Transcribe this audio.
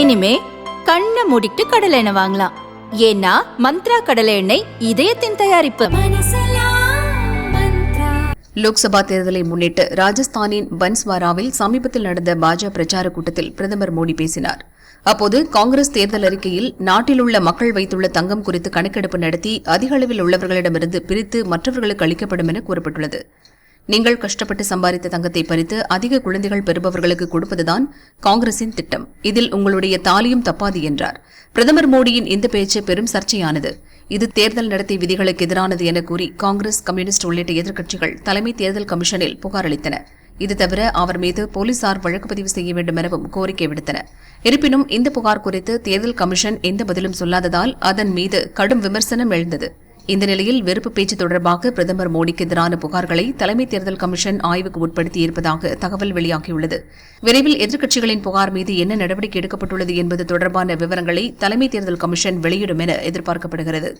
இனிமே கண்ணை மூடிட்டு கடலை எண்ணெய் வாங்கலாம். ஏன்னா மந்த்ரா கடலை எண்ணெய் இதயத்தின் தயாரிப்பு. லோக்சபா தேர்தலை முன்னிட்டு ராஜஸ்தானின் பன்ஸ்வாராவில் சமீபத்தில் நடந்த பாஜக பிரச்சார கூட்டத்தில் பிரதமர் மோடி பேசினார். அப்போது காங்கிரஸ் தேர்தல் அறிக்கையில் நாட்டில் உள்ள மக்கள் வைத்துள்ள தங்கம் குறித்து கணக்கெடுப்பு நடத்தி அதிக அளவில் உள்ளவர்களிடமிருந்து பிரித்து மற்றவர்களுக்கு அளிக்கப்படும் என கூறப்பட்டுள்ளது. நீங்கள் கஷ்டப்பட்டு சம்பாதித்த தங்கத்தை பறித்து அதிக குழந்தைகள் பெறுபவர்களுக்கு கொடுப்பதுதான் காங்கிரசின் திட்டம். இதில் உங்களுடைய தாலியும் தப்பாது என்றார். பிரதமர் மோடியின் இந்த பேச்சு பெரும் சர்ச்சையானது. இது தேர்தல் நடத்தை விதிகளுக்கு எதிரானது என கூறி காங்கிரஸ் கம்யூனிஸ்ட் உள்ளிட்ட எதிர்க்கட்சிகள் தலைமை தேர்தல் கமிஷனில் புகார் அளித்தன. இது தவிர அவர் மீது போலீசார் வழக்கு பதிவு செய்ய வேண்டும் எனவும் கோரிக்கை விடுத்தன. இருப்பினும் இந்த புகார் குறித்து தேர்தல் கமிஷன் எந்த பதிலும் சொல்லாததால் அதன் மீது கடும் விமர்சனம் எழுந்தது. இந்த நிலையில் வெறுப்பு பேச்சு தொடர்பாக பிரதமர் மோடிக்கு எதிரான புகார்களை தலைமை தேர்தல் கமிஷன் ஆய்வுக்கு உட்படுத்தியிருப்பதாக தகவல் வெளியாகியுள்ளது. விரைவில் எதிர்க்கட்சிகளின் புகார் மீது என்ன நடவடிக்கை எடுக்கப்பட்டுள்ளது என்பது தொடர்பான விவரங்களை தலைமை தேர்தல் கமிஷன் வெளியிடும் என எதிர்பார்க்கப்படுகிறது.